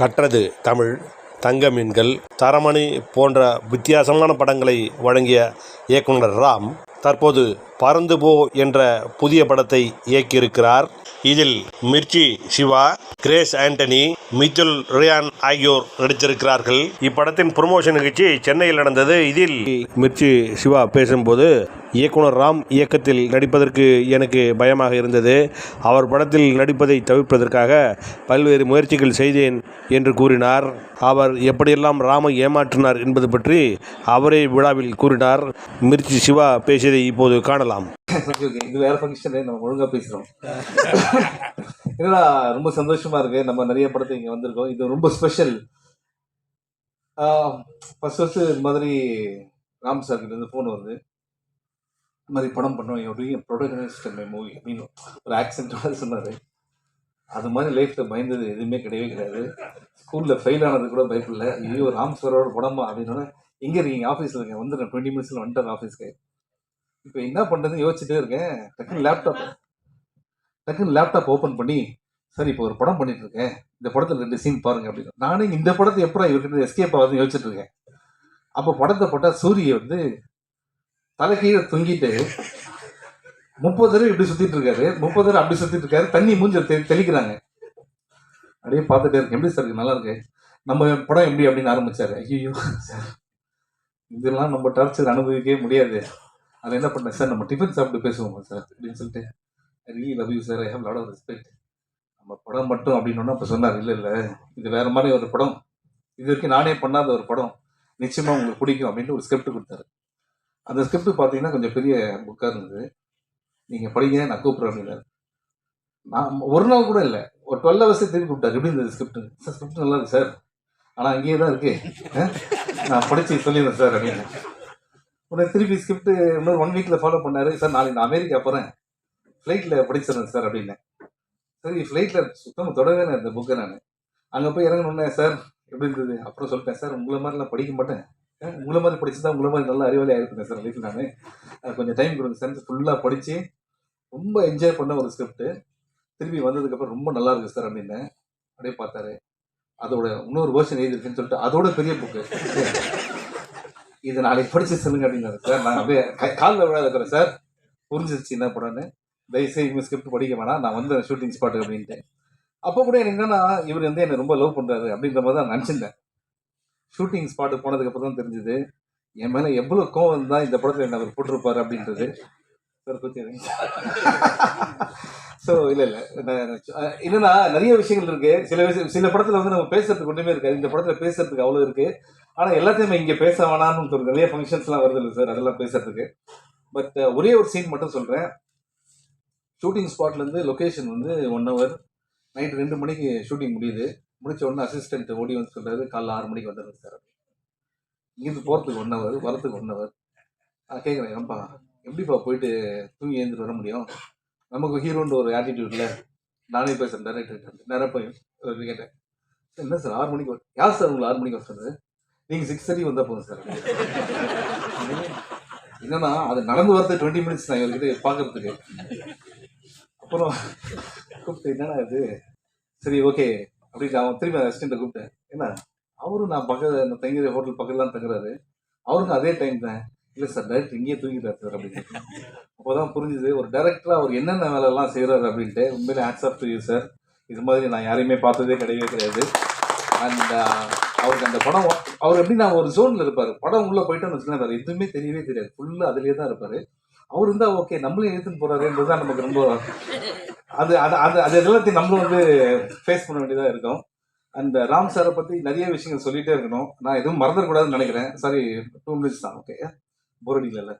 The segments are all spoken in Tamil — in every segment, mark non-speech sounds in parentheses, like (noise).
கற்றது தமிழ் தங்க மீன்கள் தரமணி போன்ற வித்தியாசமான படங்களை வழங்கிய இயக்குனர் ராம் தற்போது பறந்து போ என்ற புதிய படத்தை இயக்கியிருக்கிறார். இதில் மிர்ச்சி சிவா கிரேஸ் ஆண்டனி மிச்சுல் ரியான் ஆகியோர் நடித்திருக்கிறார்கள். இப்படத்தின் ப்ரொமோஷன் நிகழ்ச்சி சென்னையில் நடந்தது. இதில் மிர்ச்சி சிவா பேசும்போது இயக்குனர் ராம் இயக்கத்தில் நடிப்பதற்கு எனக்கு பயமாக இருந்தது. அவர் படத்தில் நடிப்பதை தவிர்ப்பதற்காக பல்வேறு முயற்சிகள் செய்தேன் என்று கூறினார். அவர் எப்படியெல்லாம் ராமை ஏமாற்றினார் என்பது பற்றி அவரே விழாவில் கூறினார். மிர்ச்சி சிவா பேசியதை இப்போது காணலாம். இது வேற ஃபங்க்ஷன் நம்ம ஒழுங்கா பேசுறோம். என்னடா ரொம்ப சந்தோஷமா இருக்கு. நம்ம நிறைய படத்தை இங்க வந்திருக்கோம். இது ரொம்ப ஸ்பெஷல் ஃபர்ஸ்ட் ஃபர்ஸ்ட் இது மாதிரி ராம் சார் கிட்ட இருந்து ஃபோன் வருது. இந்த மாதிரி படம் பண்ணுவேன். ஒரு ப்ரொடகனிஸ்ட் மை மூவி அப்படின்னு ஒரு ஆக்சென்டோட சொன்னார். அது மாதிரி லைஃப்பில் பயந்தது எதுவுமே கிடையவே கிடையாது. ஸ்கூலில் ஃபெயில் ஆனது கூட பயப்படல. ஐயோ ராம் சாரோட படமா அப்படின்னு எங்கே இருக்கீங்க ஆஃபீஸில் இருக்கேன். வந்துடுறேன். டுவெண்ட்டி மினிட்ஸில் வந்துட்டேன் ஆஃபீஸ்க்கு இப்போ என்ன பண்ணுறதுன்னு யோசிச்சுட்டே இருக்கேன். டக்குன்னு லேப்டாப் டக்குன்னு லேப்டாப் ஓப்பன் பண்ணி சரி இப்போ ஒரு படம் பண்ணிட்டு இருக்கேன். இந்த படத்தில் ரெண்டு சீன் பாருங்க அப்படின்னு. நானே இந்த படத்தை எப்படா இவர்கிட்ட எஸ்கேப் ஆகுதுன்னு யோசிச்சுட்டு இருக்கேன். அப்போ படத்தை போட்டால் சூரிய வந்து தலை கீழே தொங்கிட்டு முப்பது தடவை இப்படி சுத்திட்டு இருக்காரு. முப்பது தடவை அப்படி சுத்திட்டு இருக்காரு. தண்ணி மூஞ்ச தெ தெளிக்கிறாங்க. அப்படியே பார்த்துட்டே இருக்கு எப்படி சார் நல்லா இருக்கு? நம்ம படம் எப்படி அப்படின்னு ஆரம்பிச்சாரு. ஐயோ சார். இதெல்லாம் நம்ம டார்ச்சர் அனுபவிக்கவே முடியாது. அதில் என்ன பண்ணேன் சார் நம்ம டிஃபன் சாப்பிட்டு பேசுவோம் சார்? அப்படின்னு சொல்லிட்டு I really love you sir I have lot of respect நம்ம படம் மட்டும் அப்படின்னு அப்போ சொன்னார். இல்லை இல்லை. இது வேற மாதிரி ஒரு படம். இது வரைக்கும் நானே பண்ணாத ஒரு படம். நிச்சயமாக உங்களுக்கு பிடிக்கும் அப்படின்ட்டு ஒரு ஸ்கிரிப்ட் கொடுத்தாரு. அந்த ஸ்கிரிப்ட் பார்த்தீங்கன்னா கொஞ்சம் பெரிய புக்காக இருந்தது. நீங்கள் படிங்க நான் கூப்பிட்றேன் அப்படின்னாரு நான் ஒரு நாள் கூட இல்லை. ஒரு டுவெல் ஹவர்ஸே திருப்பி கூப்பிட்டாரு. எப்படி இருந்தது ஸ்கிரிப்ட் சார் ஸ்கிரிப்ட் நல்லா இருக்கு சார். ஆனால் அங்கேயே தான் இருக்கு. நான் படித்து சொல்லிடுறேன் சார் அப்படின்னு. உடனே திருப்பி ஸ்கிரிப்ட் இன்னொரு ஒன் வீக்கில் ஃபாலோ பண்ணார். சார் நாளைக்கு நான் அமெரிக்கா போகிறேன் ஃப்ளைட்டில் படிச்சிருந்தேன் சார் அப்படின்னு. சரி ஃப்ளைட்டில் சுத்தமாக தொடவே நான் இந்த புக்கை நான். அங்கே போய் இறங்கணுன்னே சார் எப்படி இருந்தது? அப்புறம் சொல்லிட்டேன் சார் உங்களை மாதிரிலாம் படிக்க மாட்டேன். உங்களை மாதிரி படிச்சு தான் உங்களை மாதிரி நல்ல அறிவாளி ஆயிருப்பேன் சார் லைஃப் நான். கொஞ்சம் டைம் கொடுங்க சார். ஃபுல்லாக படித்து ரொம்ப என்ஜாய் பண்ண ஒரு ஸ்கிரிப்ட் திரும்பி வந்ததுக்கப்புறம் ரொம்ப நல்லா இருக்கு சார் அப்படின்னு அப்படியே பார்த்தாரு. அதோட இன்னொரு வேர்ஷன் எழுதிருக்குன்னு சொல்லிட்டு அதோட பெரிய புக்கு இது நாளைக்கு படிச்சு சொல்லுங்க அப்படின்னாரு சார். நான் அப்படியே காலில் விழாத இருக்கிறேன் சார் புரிஞ்சிருச்சு என்ன படம்னு. தயவுசெய்து இவங்க ஸ்கிரிப்ட் படிக்க வேணாம். நான் வந்து ஷூட்டிங் ஸ்பாட்டுக்கு அப்படின்ட்டு. அப்போ கூட எனக்கு என்னன்னா இவர் வந்து என்னை ரொம்ப லவ் பண்ணுறாரு அப்படின்ற மாதிரி தான் நினச்சிருந்தேன். ஷூட்டிங் ஸ்பாட்டு போனதுக்கு அப்புறம் தான் தெரிஞ்சுது. என் மேல எவ்வளவு கோவம் தான் இந்த படத்துல என்ன அவர் போட்டிருப்பாரு அப்படின்றது. சார் ஸோ இல்லை இல்லை. இல்லைன்னா என்னன்னா நிறைய விஷயங்கள் இருக்கு. சில விஷயம் சில படத்துல வந்து நம்ம பேசுறதுக்கு ஒன்றுமே இருக்காது. இந்த படத்துல பேசுறதுக்கு அவ்வளோ இருக்கு. ஆனா எல்லாத்தையுமே இங்க பேச வேணாம்னு ஒரு நிறைய ஃபங்க்ஷன்ஸ்லாம் வருது இல்லை சார் அதெல்லாம் பேசுறதுக்கு. பட் ஒரே ஒரு சீன் மட்டும் சொல்றேன். ஷூட்டிங் ஸ்பாட்ல இருந்து வந்து ஒன் ஹவர் நைட் ரெண்டு மணிக்கு ஷூட்டிங் முடியுது. முடிச்ச உடனே அசிஸ்டன்ட் ஓடி வந்து சொல்றாரு காலைல ஆறு மணிக்கு வந்துடுங்க சார் இங்கிருந்து போறதுக்கு ஒன் ஹவர் வரத்துக்கு ஒன் ஹவர் நான் கேட்குறேன் ஏன்பா எப்படிப்பா போயிட்டு தூங்கி எழுந்துட்டு வர முடியும்? நமக்கு ஹீரோன்ற ஒரு ஆட்டிடியூட்ல நானே பேசுறேன் டேரக்டர் நேராக போய் கேட்டேன். என்ன சார் ஆறு மணிக்கு யார் சார் உங்களை ஆறு மணிக்கு வர சொன்னது? நீங்கள் சிக்ஸ் தேர்ட்டி வந்தால் போதும் சார். என்னன்னா அது நடந்து வரது டுவெண்ட்டி மினிட்ஸ் நான் இவர்கிட்ட பார்க்கறதுக்கு அப்புறம் கூப்பிட்டு என்னடா இது? சரி ஓகே அப்படின்னு அவன் திரும்பி அசிஸ்டண்ட்டை கூப்பிட்டேன் என்ன அவரும் நான் பக்கத்தில் அந்த தங்கிற ஹோட்டல் பக்கத்துல தான் தங்குறாரு. அவருக்கும் அதே டைம் தான். இல்லை சார் டேரக்டர் இங்கேயே தூங்கிட்டார் சார் அப்படின்னு அப்போதான் புரிஞ்சுது ஒரு டைரக்டராக அவர் என்னென்ன வேலைலாம் செய்கிறாரு அப்படின்ட்டு உண்மையிலே hats off to you sir இது மாதிரி நான் யாரையுமே பார்த்ததே கிடையவே கிடையாது. அண்ட் uh, அவருக்கு அந்த படம் அவர் எப்படி நான் ஒரு ஜோனில் இருப்பார். படம் உள்ளே போயிட்டோன்னு வச்சுக்கலாம் வேறு எதுவுமே தெரியவே தெரியாது. ஃபுல்லாக அதுலேயே தான் இருப்பார். அவர் இருந்தா ஓகே நம்மளையும் எடுத்துன்னு போறாருன்றது தான் நமக்கு ரொம்ப அது அது அது அது எல்லாத்தையும் நம்மளும் வந்து ஃபேஸ் பண்ண வேண்டியதாக இருக்கும். அண்ட் ராம் சாரை பத்தி நிறைய விஷயங்கள் சொல்லிட்டே இருக்கணும். நான் எதுவும் மறந்துடக்கூடாதுன்னு நினைக்கிறேன். சாரி டூ மினிட்ஸ் தான் ஓகே போரடிக்கல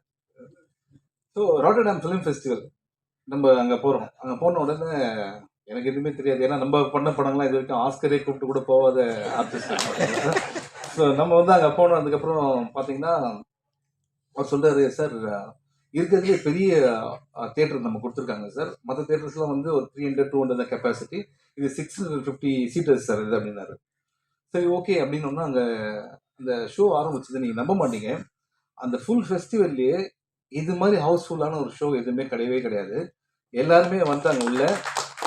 ஸோ ராட்டர்டாம் ஃபிலிம் ஃபெஸ்டிவல் நம்ம அங்கே போகிறோம் அங்கே போன உடனே எனக்கு எதுவுமே தெரியாது. ஏன்னா நம்ம பண்ண படங்கள்லாம் இது வரைக்கும் ஆஸ்கரே கூப்பிட்டு கூட போகாத ஆர்டிஸ்ட் ஸோ நம்ம வந்து அங்கே போனதுக்கப்புறம் பார்த்தீங்கன்னா அவர் சொல்கிறாரு சார் இருக்கிறதுலே பெரிய தேட்டர் நம்ம கொடுத்துருக்காங்க சார் மற்ற தேட்டர்ஸ்லாம் வந்து ஒரு three hundred two hundred capacity இது six hundred fifty seaters sir இது அப்படின்னாரு. சரி ஓகே அப்படின்னோன்னா அங்கே அந்த ஷோ ஆரம்பிச்சது நீங்கள் நம்ப மாட்டீங்க. அந்த ஃபுல் ஃபெஸ்டிவல்லையே இது மாதிரி ஹவுஸ்ஃபுல்லான ஒரு ஷோ எதுவுமே கிடையவே கிடையாது. எல்லாருமே வந்தாங்க உள்ள.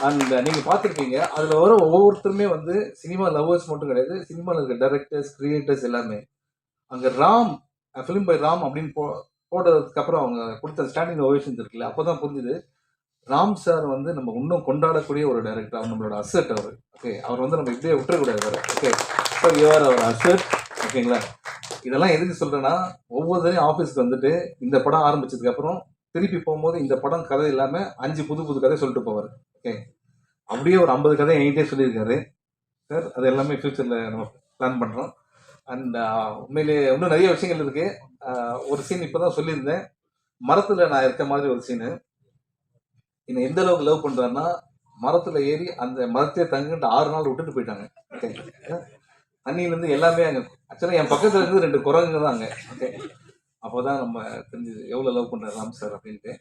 அண்ட் நீங்கள் பார்த்துருப்பீங்க அதில் வர ஒவ்வொருத்தருமே வந்து சினிமா லவ்வர்ஸ் மட்டும் கிடையாது. சினிமாவில் இருக்க டேரக்டர்ஸ் கிரியேட்டர்ஸ் எல்லாமே. அங்கே ராம் ஃபிலிம் பை ராம் அப்படின்னு போ போட்டதுக்கு அப்புறம் அவங்க கொடுத்த ஸ்டாண்டிங் ஓவேஷன் இருக்குல்ல அப்போ தான் புரிஞ்சுது. ராம் சார் வந்து நம்ம இன்னும் கொண்டாடக்கூடிய ஒரு டைரக்டர் அவர் நம்மளோட அசட் அவர். ஓகே அவர் வந்து நம்ம இப்படியே விட்டுறக்கூடாது அவர் okay so you're our asset ஓகேங்களா இதெல்லாம் எதுக்கு சொல்கிறேன்னா ஒவ்வொருத்தரையும் ஆஃபீஸ்க்கு வந்துட்டு இந்த படம் ஆரம்பிச்சதுக்கப்புறம் திருப்பி போகும்போது இந்த படம் கதை இல்லாமல் அஞ்சு புது புது கதை சொல்லிட்டு போவார். ஓகே அப்படியே ஒரு ஐம்பது கதை என்கிட்டே சொல்லியிருக்காரு. சார் அது எல்லாமே ஃப்யூச்சரில் நம்ம பிளான் பண்ணுறோம் அண்ட் uh, உண்மையிலே இன்னும் நிறைய விஷயங்கள் இருக்குது uh, ஒரு சீன் இப்போ தான் சொல்லியிருந்தேன். மரத்தில் நான் இருக்க மாதிரி ஒரு சீனு என்னை எந்த அளவுக்கு லவ் பண்ணுறாருன்னா மரத்தில் ஏறி அந்த மரத்தையே தங்கிட்டு ஆறு நாள் விட்டுட்டு போயிட்டாங்க. ஓகே தண்ணியிலேருந்து எல்லாமே அங்கே ஆக்சுவலாக என் பக்கத்தில் இருந்து ரெண்டு குரங்குங்க தான் அங்கே. ஓகே அப்போ தான் நம்ம தெரிஞ்சது எவ்வளோ லவ் பண்ணுறாரு ராம் சார் அப்படின்ட்டு.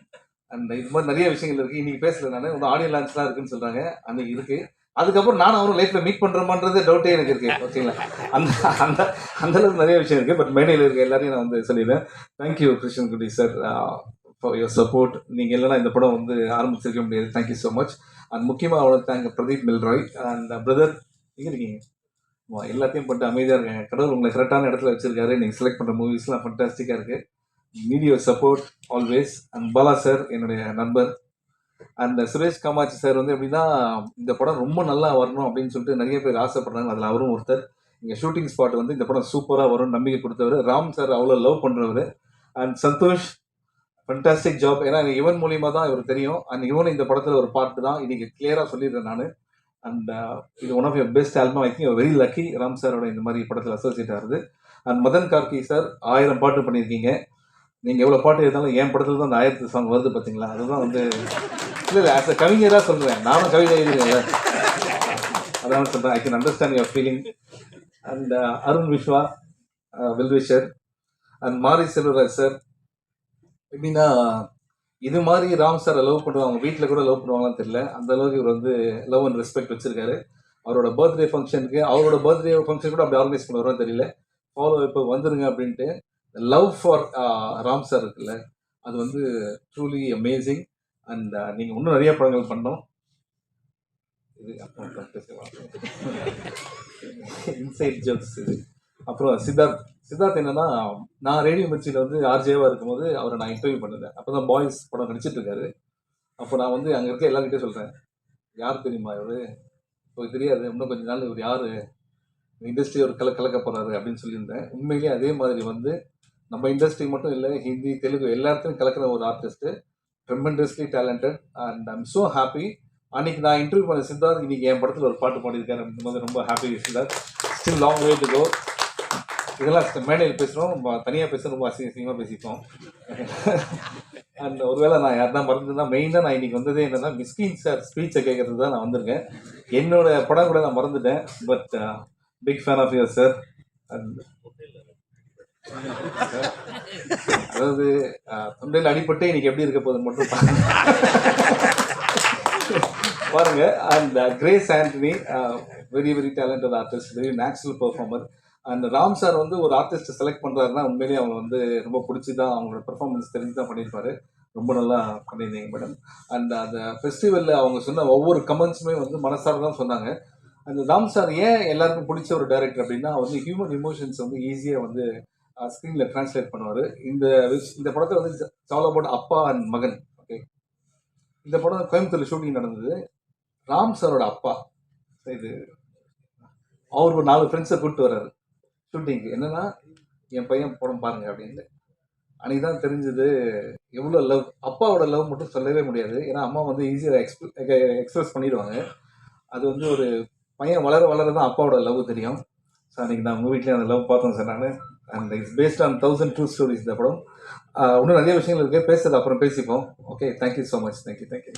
அண்ட் இது மாதிரி நிறைய விஷயங்கள் இருக்குது இன்றைக்கி பேசல நான் இன்னும் ஆடியோ லான்ச்லாம் இருக்குன்னு சொல்கிறாங்க அன்றைக்கி இருக்குது அதுக்கப்புறம் நானும் அவரும் லைஃப்பில் மீட் பண்றோமான்றது டவுட்டே எனக்கு இருக்கு ஓகேங்களா அந்த அந்த அந்த அளவுக்கு நிறைய விஷயம் இருக்குது பட் மேடையில் இருக்க எல்லாரையும் நான் வந்து சொல்லிடுறேன். தேங்க்யூ கிருஷ்ணன் குட்டி சார் ஃபார் யுவர் சப்போர்ட் நீங்கள் இல்லைனா இந்த படம் வந்து ஆரம்பிச்சிருக்க முடியாது. தேங்க்யூ ஸோ மச் அண்ட் முக்கியமாக அவ்வளோ thank Pradeep Milroy and brother எங்கே இருக்கீங்க? எல்லாத்தையும் போட்டு அமைதியாக இருக்காங்க கடவுள் உங்களை கரெக்டான இடத்துல வச்சிருக்காரு. நீங்கள் செலக்ட் பண்ணுற மூவிஸ்லாம் ஃபண்டாஸ்டிக்காக இருக்குது media support always and Bala sir என்னுடைய நண்பர். அண்ட் சுரேஷ் காமாட்சி சார் வந்து எப்படின்னா இந்த படம் ரொம்ப நல்லா வரணும் அப்படின்னு சொல்லிட்டு நிறைய பேர் ஆசைப்படுறாங்க. அதில் அவரும் ஒருத்தர். இங்கே ஷூட்டிங் ஸ்பாட் வந்து இந்த படம் சூப்பராக வரும் நம்பிக்கை கொடுத்தவர். ராம் சார் அவ்வளோ லவ் பண்ணுறவர் அண்ட் சந்தோஷ் ஃபண்டாஸ்டிக் ஜாப் ஏன்னா இவன் மூலியமாக தான் இவர் தெரியும். அண்ட் இவன் இந்த படத்தில் ஒரு பாட்டு தான். இன்னைக்கு கிளியராக சொல்லிடுறேன் நான். அண்ட் uh, இது one of your best album I think very lucky Ram சாரோட இந்த மாதிரி படத்தில் அசோசியேட் ஆகுது அண்ட் மதன் கார்கி சார் ஆயிரம் பாட்டு பண்ணியிருக்கீங்க. நீங்கள் எவ்வளோ பாட்டு இருந்தாலும் என் படத்தில் தான் அந்த ஆயிரத்து சாங் வருது பார்த்தீங்களா அதுதான் வந்து இல்லை இல்லை ஆஸ் அ கவிஞராக சொல்கிறேன் நானும் கவிதை எழுதுறேன்ல அதான் சொல்கிறேன் I can understand your feeling and Arun Viswa wellwisher and Mari Selvaraj sir எப்படின்னா இது மாதிரி ராம் சார் லவ் பண்ணுவாங்க. அவங்க வீட்டில் கூட லவ் பண்ணுவாங்களான்னு தெரியல. அந்த அளவுக்கு இவர் வந்து லவ் அண்ட் ரெஸ்பெக்ட் வச்சிருக்காரு. அவரோட பர்த்டே ஃபங்க்ஷனுக்கு அவரோட பர்த்டே ஃபங்க்ஷன் கூட அப்படி ஆர்கனைஸ் பண்ணுவாரோன்னு தெரியல. ஃபாலோ இப்போ வந்துருங்க அப்படின்ட்டு love for uh, Ram sir இருக்குல்ல. அது வந்து ட்ரூலி அமேசிங் அண்ட் uh, நீங்கள் இன்னும் நிறைய படங்கள் பண்ணோம். இது இன்சைட் ஜோக்ஸ் (laughs) இது. அப்புறம் சித்தார்த் சித்தார்த் என்னன்னா நான் ரேடியோ மிர்ச்சியில் வந்து ஆர்ஜேவாக இருக்கும்போது அவரை நான் இன்டர்வியூ பண்ணிருந்தேன் அப்போ தான் பாய்ஸ் படம் நடிச்சிட்டு இருக்காரு அப்போ நான் வந்து அங்கே இருக்க எல்லாருக்கிட்டே சொல்கிறேன் யார் தெரியுமா இவர்? இப்போ தெரியாது. இன்னும் கொஞ்ச நாள் இவர் யார்? இண்டஸ்ட்ரி ஒரு கல கலக்க போகிறாரு அப்படின்னு சொல்லியிருந்தேன். உண்மையிலேயே அதே மாதிரி வந்து நம்ம இண்டஸ்ட்ரி மட்டும் இல்லை ஹிந்தி தெலுங்கு எல்லா இடத்துலையும் கலக்கிற ஒரு artist tremendously talented and I'm so happy அன்னைக்கு நான் இன்டர்வியூ பண்ண சித்தார்த் இன்னைக்கு என் படத்தில் ஒரு பாட்டு பாடியிருக்காரு. அப்படின்னும் ரொம்ப happy Siddharth. Still long way to go இதெல்லாம் மேடையில் பேசுகிறோம் தனியாக பேச ரொம்ப அசிங்க அசிங்கமாக பேசிப்போம். அண்ட் ஒருவேளை நான் யாருன்னா மறந்துதான் மெயினாக நான் இன்னைக்கு வந்ததே என்னன்னா மிஸ்கின் சார் ஸ்பீச்சை கேட்கறது தான் நான் வந்திருக்கேன். என்னோட படம் கூட நான் மறந்துட்டேன். But big fan of your sir and அதாவது தொண்டையில் அடிபட்டு இன்னைக்கு எப்படி இருக்க போது மட்டும் பாருங்க. பாருங்க and Grace Antony very very talented artist very natural performer and Ram sir வந்து ஒரு ஆர்டிஸ்ட் செலக்ட் பண்ணுறாருன்னா உண்மையிலேயே அவங்க வந்து ரொம்ப பிடிச்சி தான் அவங்களோட பெர்ஃபார்மன்ஸ் தெரிஞ்சு தான் பண்ணியிருப்பாரு. ரொம்ப நல்லா பண்ணியிருந்தீங்க மேடம் அண்ட் அந்த ஃபெஸ்டிவலில் அவங்க சொன்ன ஒவ்வொரு கமெண்ட்ஸுமே வந்து மனசார தான் சொன்னாங்க. அந்த ராம் சார் ஏன் எல்லாருக்கும் பிடிச்ச ஒரு டைரக்டர் அப்படின்னா வந்து ஹியூமன் இமோஷன்ஸ் வந்து ஈஸியாக வந்து ஸ்க்ரீனில் ட்ரான்ஸ்லேட் பண்ணுவார். இந்த இந்த படத்தை வந்து சால் அபவுட் அப்பா அண்ட் மகன் ஓகே இந்த படம் கோயம்புத்தூர் ஷூட்டிங் நடந்தது. ராம் சாரோட அப்பா இது அவர் ஒரு நாலு ஃப்ரெண்ட்ஸை கூப்பிட்டு வர்றாரு ஷூட்டிங்க்கு என்னன்னா என் பையன் படம் பாருங்க அப்படின்னு. அன்னைக்கு தான் தெரிஞ்சது எவ்வளோ லவ் அப்பாவோட லவ் மட்டும் சொல்லவே முடியாது. ஏன்னா அம்மா வந்து ஈஸியாக எக்ஸ்பிர எக்ஸ்பிரஸ் பண்ணிடுவாங்க. அது வந்து ஒரு பையன் வளர வளர தான் அப்பாவோட லவ் தெரியும். சார் அன்றைக்கி நான் உங்கள் வீட்லேயே அந்த லவ் பார்த்தோம் சார் நான். And it's based on thousand two stories இந்த படம். இன்னும் நிறைய விஷயங்கள் இருக்குது பேசுறது அப்புறம் பேசிப்போம். Okay thank you so much thank you thank you